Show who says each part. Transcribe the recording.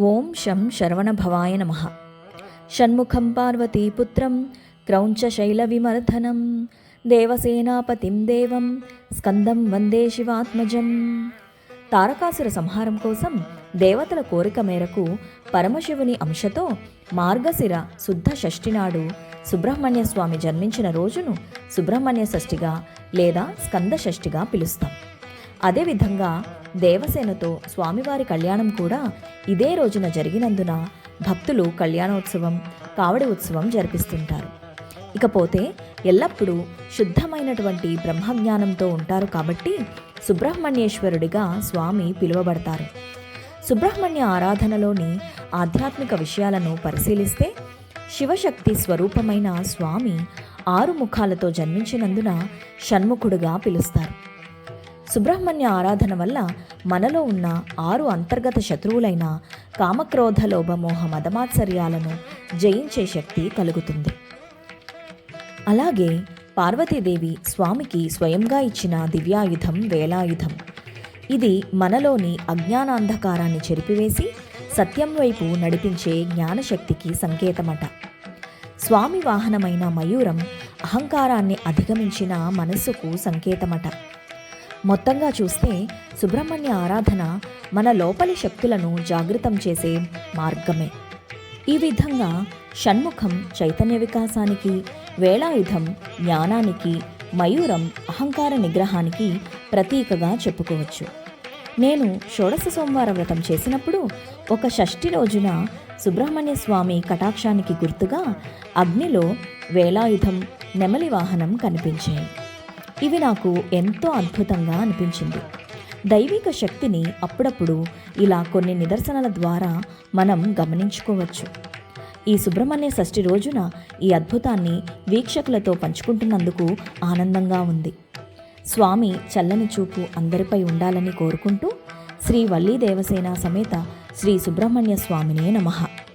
Speaker 1: ఓం శం శరవణభవాయ నమ. షణ్ముఖం పార్వతీపుత్రం క్రౌంచశైలవిమర్ధనం దేవసేనాపతిం దేవం స్కందం వందే శివాత్మజం. తారకాసుర సంహారం కోసం దేవతల కోరిక మేరకు పరమశివుని అంశతో మార్గశిర శుద్ధ షష్ఠి నాడు సుబ్రహ్మణ్య స్వామి జన్మించిన రోజును సుబ్రహ్మణ్య షష్ఠిగా లేదా స్కంద షష్ఠిగా పిలుస్తాం. అదేవిధంగా దేవసేనతో స్వామివారి కళ్యాణం కూడా ఇదే రోజున జరిగినందున భక్తులు కళ్యాణోత్సవం కావడి ఉత్సవం జరిపిస్తుంటారు. ఇకపోతే ఎల్లప్పుడూ శుద్ధమైనటువంటి బ్రహ్మజ్ఞానంతో ఉంటారు కాబట్టి సుబ్రహ్మణ్యేశ్వరుడిగా స్వామి పిలువబడతారు. సుబ్రహ్మణ్య ఆరాధనలోని ఆధ్యాత్మిక విషయాలను పరిశీలిస్తే శివశక్తి స్వరూపమైన స్వామి ఆరు ముఖాలతో జన్మించినందున షణ్ముఖుడుగా పిలుస్తారు. సుబ్రహ్మణ్య ఆరాధన వల్ల మనలో ఉన్న ఆరు అంతర్గత శత్రువులైన కామక్రోధ లోభమోహ మదమాత్సర్యాలను జయించే శక్తి కలుగుతుంది. అలాగే పార్వతీదేవి స్వామికి స్వయంగా ఇచ్చిన దివ్యాయుధం వేలాయుధం. ఇది మనలోని అజ్ఞానాంధకారాన్ని చెరిపివేసి సత్యం వైపు నడిపించే జ్ఞానశక్తికి సంకేతమట. స్వామి వాహనమైన మయూరం అహంకారాన్ని అధిగమించిన మనస్సుకు సంకేతమట. మొత్తంగా చూస్తే సుబ్రహ్మణ్య ఆరాధన మన లోపలి శక్తులను జాగృతం చేసే మార్గమే. ఈ విధంగా షణ్ముఖం చైతన్య వికాసానికి వేళాయుధం జ్ఞానానికి మయూరం అహంకార నిగ్రహానికి ప్రతీకగా చెప్పుకోవచ్చు. నేను షోడశ సోమవార వ్రతం చేసినప్పుడు ఒక షష్ఠి రోజున సుబ్రహ్మణ్య స్వామి కటాక్షానికి గుర్తుగా అగ్నిలో వేలాయుధం నెమలి వాహనం కనిపించాయి. ఇవి నాకు ఎంతో అద్భుతంగా అనిపించింది. దైవిక శక్తిని అప్పుడప్పుడు ఇలా కొన్ని నిదర్శనల ద్వారా మనం గమనించుకోవచ్చు. ఈ సుబ్రహ్మణ్య షష్ఠి రోజున ఈ అద్భుతాన్ని వీక్షకులతో పంచుకుంటున్నందుకు ఆనందంగా ఉంది. స్వామి చల్లని చూపు అందరిపై ఉండాలని కోరుకుంటూ శ్రీ వల్లీ దేవసేన సమేత శ్రీ సుబ్రహ్మణ్య స్వామినే నమః.